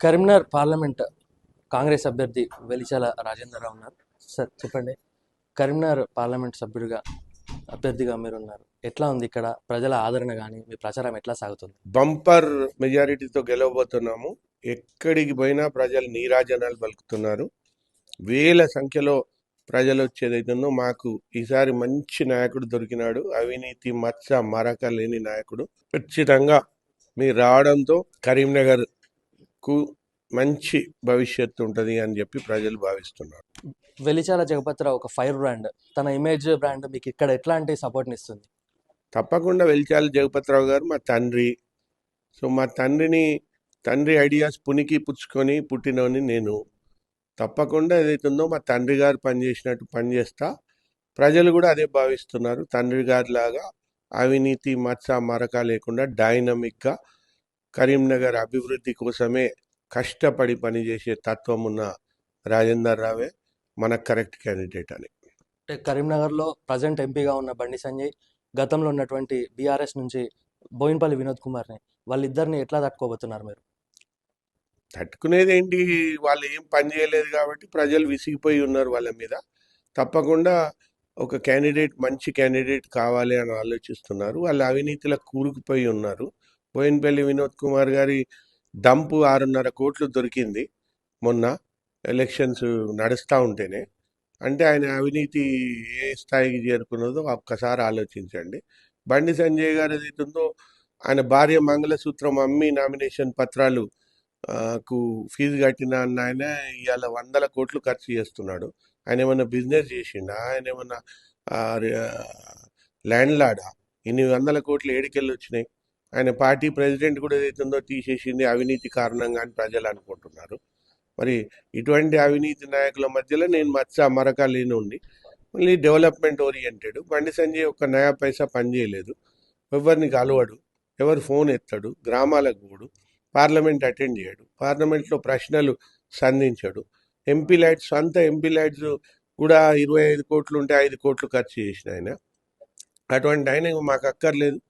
Karimnagar parliament Congress అభ్యర్థి వెలిచాల రాజేంద్రరావు ఉన్నారు. Sir చెప్పండి. కరీంనగర్ పార్లమెంట్ సభ్యుడిగా అభ్యర్థిగా మీరు ఉన్నారు. ఎట్లా ఉంది ఇక్కడ? ప్రజల ఆదరణ కానీ మీ ప్రచారం ఎట్లా సాగుతుంది? బంపర్ మెజారిటీతో గెలవబోతున్నాము. ఎక్కడికి పోయినా ప్రజలు నీరాజనాలు పలుకుతున్నారు. వేల సంఖ్యలో ప్రజలు వచ్చేదైతుందో మాకు ఈసారి మంచి నాయకుడు దొరికినాడు. అవినీతి మచ్చ మరక లేని నాయకుడు. ఖచ్చితంగా మీరు రావడంతో కరీంనగర్ కు మంచి భవిష్యత్తు ఉంటుంది అని చెప్పి ప్రజలు భావిస్తున్నారు. వెలిచాల జగపతిరావు ఒక ఫైర్ బ్రాండ్. తన ఇమేజ్ బ్రాండ్ మీకు ఇక్కడ ఎట్లాంటి సపోర్ట్ని ఇస్తుంది? తప్పకుండా వెలిచాల జగపతిరావు గారు మా తండ్రి. సో మా తండ్రిని తండ్రి ఐడియాస్ పునికి పుచ్చుకొని పుట్టినవని నేను. తప్పకుండా ఏదైతుందో మా తండ్రి గారు పనిచేసినట్టు పనిచేస్తా ప్రజలు కూడా అదే భావిస్తున్నారు. తండ్రి గారి లాగా అవినీతి మచ్చ మరక లేకుండా డైనమిక్గా కరీంనగర్ అభివృద్ధి కోసమే కష్టపడి పనిచేసే తత్వం ఉన్న రాజేందర్ రావే మనకు కరెక్ట్ క్యాండిడేట్ అని. అంటే కరీంనగర్లో ప్రజెంట్ ఎంపీగా ఉన్న బండి సంజయ్ గతంలో ఉన్నటువంటి బీఆర్ఎస్ నుంచి బోయినపల్లి వినోద్ కుమార్ని వాళ్ళిద్దరిని ఎట్లా తట్టుకోబోతున్నారు మీరు? తట్టుకునేది ఏంటి? వాళ్ళు ఏం పని చేయలేదు కాబట్టి ప్రజలు విసిగిపోయి ఉన్నారు వాళ్ళ మీద. తప్పకుండా ఒక క్యాండిడేట్ మంచి క్యాండిడేట్ కావాలి అని ఆలోచిస్తున్నారు. వాళ్ళు అవినీతిలో కూరుకుపోయి ఉన్నారు. బోయినపల్లి వినోద్ కుమార్ గారి దంపు ఆరున్నర కోట్లు దొరికింది మొన్న ఎలక్షన్స్ నడుస్తూ ఉంటేనే. అంటే ఆయన అవినీతి ఏ స్థాయికి చేరుకున్నదో ఒక్కసారి ఆలోచించండి. బండి సంజయ్ గారు ఏదైతుందో ఆయన భార్య మంగళసూత్రం అమ్మి నామినేషన్ పత్రాలు కు ఫీజు కట్టిన అన్న ఆయన ఇవాళ వందల కోట్లు ఖర్చు చేస్తున్నాడు. ఆయన ఏమన్నా బిజినెస్ చేసిండా? ఆయన ఏమన్నా ల్యాండ్ లాడా ఇన్ని వందల కోట్లు ఏడికెళ్ళి వచ్చినాయి ఆయన పార్టీ ప్రెసిడెంట్ కూడా ఏదైతుందో తీసేసింది అవినీతి కారణంగా అని ప్రజలు అనుకుంటున్నారు. మరి ఇటువంటి అవినీతి నాయకుల మధ్యలో నేను మచ్చ మరక లేని ఉండి మళ్ళీ డెవలప్మెంట్ ఓరియంటెడ్. బండి సంజయ్ ఒక్క నయా పైసా పనిచేయలేదు ఎవరిని కలవడు. ఎవరు ఫోన్ ఎత్తాడు. గ్రామాలకు పోడు. పార్లమెంట్ అటెండ్ చేయడు. పార్లమెంట్లో ప్రశ్నలు సంధించడు. ఎంపీ లైట్స్ సొంత ఎంపీ లైట్స్ కూడా ఇరవై ఐదు కోట్లు ఉంటే ఐదు కోట్లు ఖర్చు చేసిన ఆయన. అటువంటి ఆయన మాకు అక్కర్లేదు.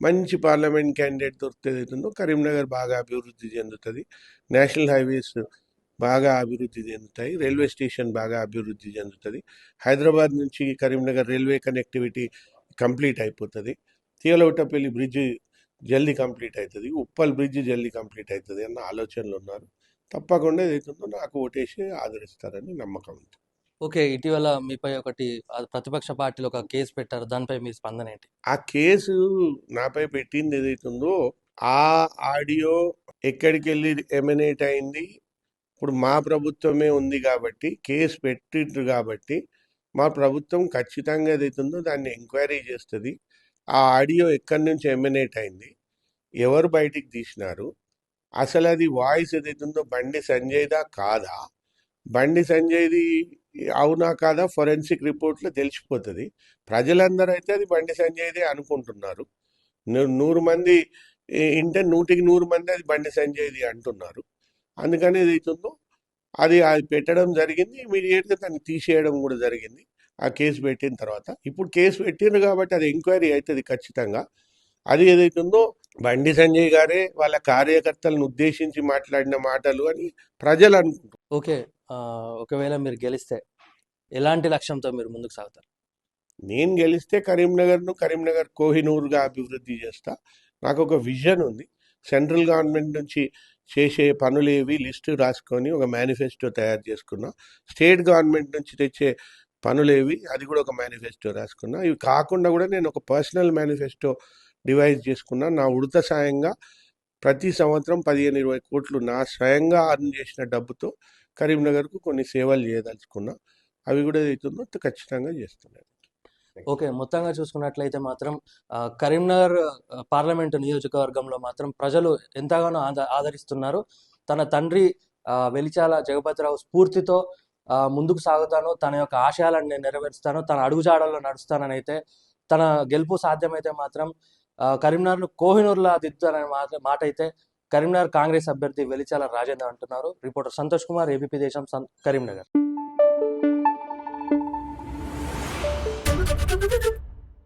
మంచి పార్లమెంట్ క్యాండిడేట్ దొరికితే ఏదైతుందో కరీంనగర్ బాగా అభివృద్ధి చెందుతుంది. నేషనల్ హైవేస్ బాగా అభివృద్ధి చెందుతాయి. రైల్వే స్టేషన్ బాగా అభివృద్ధి చెందుతుంది. హైదరాబాద్ నుంచి కరీంనగర్ రైల్వే కనెక్టివిటీ కంప్లీట్ అయిపోతుంది. తీయలవటపల్లి బ్రిడ్జ్ జల్దీ కంప్లీట్ అవుతుంది ఉప్పల్ బ్రిడ్జ్ జల్దీ కంప్లీట్ అవుతుంది అన్న ఆలోచనలు ఉన్నారు తప్పకుండా ఏదైతుందో నాకు ఓటేసి ఆదరిస్తారని నమ్మకం ఉంది. ఓకే. ఇటీవల మీపై ఒకటి ప్రతిపక్ష పార్టీలు ఒక కేసు పెట్టారు. దానిపై మీ స్పందన ఏంటి? ఆ కేసు నాపై పెట్టింది ఏదైతుందో ఆ ఆడియో ఎక్కడికి వెళ్ళి ఎమినేట్ అయింది. ఇప్పుడు మా ప్రభుత్వమే ఉంది కాబట్టి కేసు పెట్టిండ్రు కాబట్టి మా ప్రభుత్వం ఖచ్చితంగా ఏదైతుందో దాన్ని ఎంక్వైరీ చేస్తుంది. ఆ ఆడియో ఎక్కడి నుంచి ఎమినేట్ అయింది? ఎవరు బయటికి తీసినారు? అసలు అది వాయిస్ ఏదైతుందో బండి సంజయ్దా కాదా? బండి సంజయ్ది అవునా కాదా ఫొరెన్సిక్ రిపోర్ట్లో తెలిసిపోతుంది. ప్రజలందరూ అయితే అది బండి సంజయ్దే అనుకుంటున్నారు. నూరు మంది ఇంటే నూటికి నూరు మంది అది బండి సంజయ్ది అంటున్నారు. అందుకని ఏదైతుందో అది అది పెట్టడం జరిగింది ఇమీడియట్గా దాన్ని తీసేయడం కూడా జరిగింది. ఆ కేసు పెట్టిన తర్వాత ఇప్పుడు కేసు పెట్టిండ్రు కాబట్టి అది ఎంక్వైరీ అవుతుంది ఖచ్చితంగా. అది ఏదైతుందో బండి సంజయ్ గారే వాళ్ళ కార్యకర్తలను ఉద్దేశించి మాట్లాడిన మాటలు అని ప్రజలు అనుకుంటారు ఓకే. ఒకవేళ మీరు గెలిస్తే ఎలాంటి లక్ష్యంతో మీరు ముందుకు సాగుతారు? నేను గెలిస్తే కరీంనగర్ను కరీంనగర్ కోహినూరుగా అభివృద్ధి చేస్తా. నాకు ఒక విజన్ ఉంది. సెంట్రల్ గవర్నమెంట్ నుంచి చేసే పనులేవి లిస్టు రాసుకొని ఒక మేనిఫెస్టో తయారు చేసుకున్నా. స్టేట్ గవర్నమెంట్ నుంచి తెచ్చే పనులేవి అది కూడా ఒక మేనిఫెస్టో రాసుకున్నా. ఇవి కాకుండా కూడా నేను ఒక పర్సనల్ మేనిఫెస్టో డివైజ్ చేసుకున్నా. నా ఉడత సాయంగా ప్రతి సంవత్సరం పదిహేను ఇరవై కోట్లు నా స్వయంగా అర్న్ చేసిన డబ్బుతో కరీంనగర్కు కొన్ని సేవలు చేయదలుచుకున్నా అవి కూడా ఏదైతుందో ఖచ్చితంగా చేస్తున్నాను ఓకే మొత్తంగా చూసుకున్నట్లయితే మాత్రం కరీంనగర్ పార్లమెంటు నియోజకవర్గంలో మాత్రం ప్రజలు ఎంతగానో ఆద- ఆదరిస్తున్నారు. తన తండ్రి వెలిచాల జగపతిరావు స్ఫూర్తితో ముందుకు సాగుతాను తన యొక్క ఆశయాలను నేను నెరవేరుస్తాను తన అడుగుజాడల్లో నడుస్తానని అయితే తన గెలుపు సాధ్యమైతే మాత్రం కరీంనగర్ను కోహినూర్లా దిద్దుతారనే మాట మాట అయితే కరీంనగర్ కాంగ్రెస్ అభ్యర్థి వెలిచాల రాజేంద్ర అంటున్నారు రిపోర్టర్ సంతోష్ కుమార్ ఏబీపీ దేశం కరీంనగర్ Thank you.